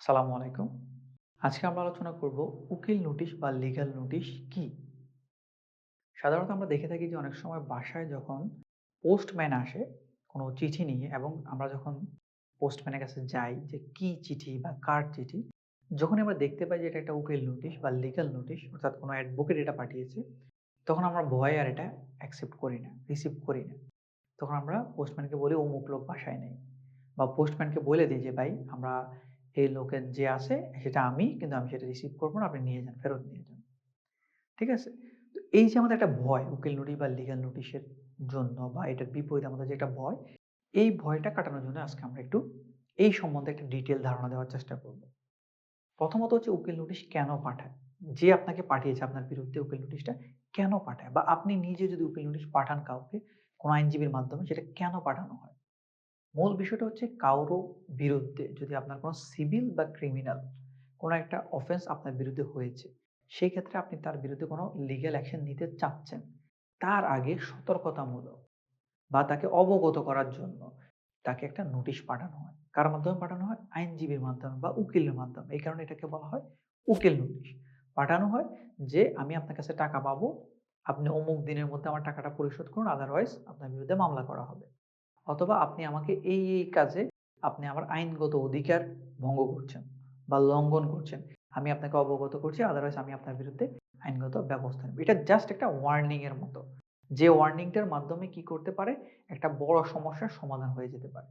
আসসালামু আলাইকুম। আজকে আমরা আলোচনা করব উকিল নোটিশ বা লিগ্যাল নোটিশ কি? সাধারণত আমরা দেখে থাকি যে অনেক সময় বাসায় যখন পোস্টম্যান আসে কোনো চিঠি নিয়ে এবং আমরা যখন পোস্টম্যানের কাছে যাই যে কি চিঠি বা কার চিঠি, যখনই আমরা দেখতে পাই যে এটা একটা উকিল নোটিশ বা লিগ্যাল নোটিশ অর্থাৎ কোনো অ্যাডভোকেট এটা পাঠিয়েছে, তখন আমরা ভয়ে আর এটা অ্যাকসেপ্ট করি না, রিসিভ করি না। তখন আমরা পোস্টম্যানকে বলি অমুক লোক বাসায় নেই বা পোস্টম্যানকে বলে দিই যে ভাই আমরা এই লোকের যে আছে, সেটা আমি, কিন্তু আমি সেটা রিসিভ করব না, আপনি নিয়ে যান, ফেরত নিয়ে যান। ঠিক আছে? তো এই যে আমাদের একটা ভয়, উকিল নোটিশ বা লিগাল নোটিশের জন্য বা এটার বিপরীতে আমাদের যে একটা ভয়, এই ভয়টা কাটানোর জন্য আজকে আমরা একটু এই সম্বন্ধে একটা ডিটেল ধারণা দেওয়ার চেষ্টা করব। প্রথমত হচ্ছে উকিল নোটিশ কেন পাঠায়? যে আপনাকে পাঠিয়েছে আপনার বিরুদ্ধে উকিল নোটিশটা কেন পাঠায়? বা আপনি নিজে যদি উকিল নোটিশ পাঠান কাউকে, কোনো আইনজীবীর মাধ্যমে, সেটা কেন পাঠানো হয়? মূল বিষয়টা হচ্ছে কারও বিরুদ্ধে যদি আপনার কোনো সিভিল বা ক্রিমিনাল কোনো একটা অফেন্স আপনার বিরুদ্ধে হয়েছে সেই ক্ষেত্রে আপনি তার বিরুদ্ধে কোনো লিগ্যাল অ্যাকশন নিতে চাচ্ছেন, তার আগে সতর্কতামূলক বা তাকে অবগত করার জন্য তাকে একটা নোটিশ পাঠানো হয়। কার মাধ্যমে পাঠানো হয়? আইনজীবীর মাধ্যমে বা উকিলের মাধ্যমে। এই কারণে এটাকে বলা হয় উকিল নোটিশ পাঠানো হয় যে, আমি আপনার কাছে টাকা পাবো, আপনি অমুক দিনের মধ্যে আমার টাকাটা পরিশোধ করুন আদারওয়াইজ আপনার বিরুদ্ধে মামলা করা হবে। অথবা আপনি আমাকে এই, এই কাজে আপনি আমার আইনগত অধিকার ভঙ্গ করছেন বা লঙ্ঘন করছেন। আমি আপনাকে অবগত করছি আদারওয়াইজ আমি আপনার বিরুদ্ধে আইনগত ব্যবস্থা নেব। এটা জাস্ট একটা ওয়ার্নিং এর মতো। যে ওয়ার্নিংটার মাধ্যমে কি করতে পারে? একটা বড় সমস্যার সমাধান হয়ে যেতে পারে।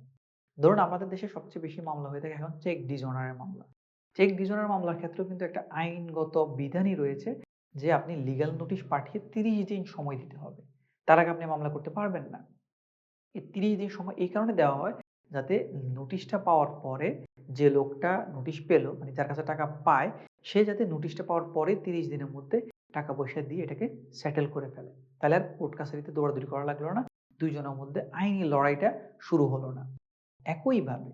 ধরুন আমাদের দেশে সবচেয়ে বেশি মামলা হয়ে থাকে এখন চেক ডিজঅনার এর মামলা। চেক ডিজঅনার মামলার ক্ষেত্রেও কিন্তু একটা আইনগত বিধানই রয়েছে যে আপনি লিগ্যাল নোটিশ পাঠিয়ে ৩০ দিন সময় দিতে হবে। তার আগে আপনি মামলা করতে পারবেন না। এই ৩০ দিন সময় এই কারণে দেওয়া হয় যাতে নোটিশটা পাওয়ার পরে যে লোকটা নোটিশ পেল মানে যার কাছে টাকা পায়, সে যাতে নোটিশটা পাওয়ার পরে ৩০ দিনের মধ্যে টাকা পয়সা দিয়ে এটাকে সেটেল করে ফেলে। তাহলে আর কোর্ট কাছারিতে দৌড়াদৌড়ি করা লাগল না, দুইজনের মধ্যে আইনি লড়াইটা শুরু হলো না। একইভাবে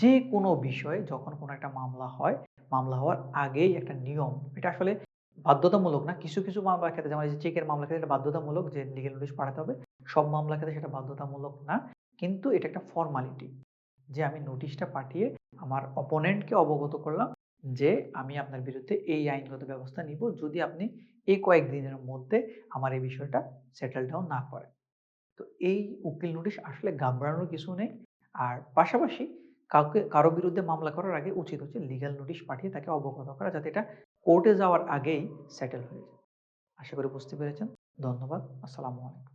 যে কোনো বিষয়ে যখন কোনো একটা মামলা হয়, মামলা হওয়ার আগেই একটা নিয়ম, এটা আসলে বাধ্যতামূলক না, কিছু কিছু মামলার ক্ষেত্রে, যেমন চেকের মামলার ক্ষেত্রে, এটা বাধ্যতামূলক যে লিগেল নোটিশ পাঠাতে হবে, সব মামলার ক্ষেত্রে সেটা বাধ্যতামূলক না, কিন্তু এটা একটা ফর্মালিটি যে আমি নোটিশটা পাঠিয়ে আমার অপোনেন্টকে অবগত করলাম যে আমি আপনার বিরুদ্ধে এই আইনগত ব্যবস্থা নিব, যদি আপনি এই কয়েকদিনের মধ্যে আমার এই বিষয়টা সেটেল ডাউন না করেন। তো এই উকিল নোটিশ আসলে ঘাবড়ানোর কিছু নেই, আর পাশাপাশি কাউকে, কারও বিরুদ্ধে মামলা করার আগে উচিত হচ্ছে লিগ্যাল নোটিশ পাঠিয়ে তাকে অবগত করা, যাতে এটা কোর্টে যাওয়ার আগেই সেটেল হয়ে যায়। আশা করি বুঝতে পেরেছেন। ধন্যবাদ। আসসালামু আলাইকুম।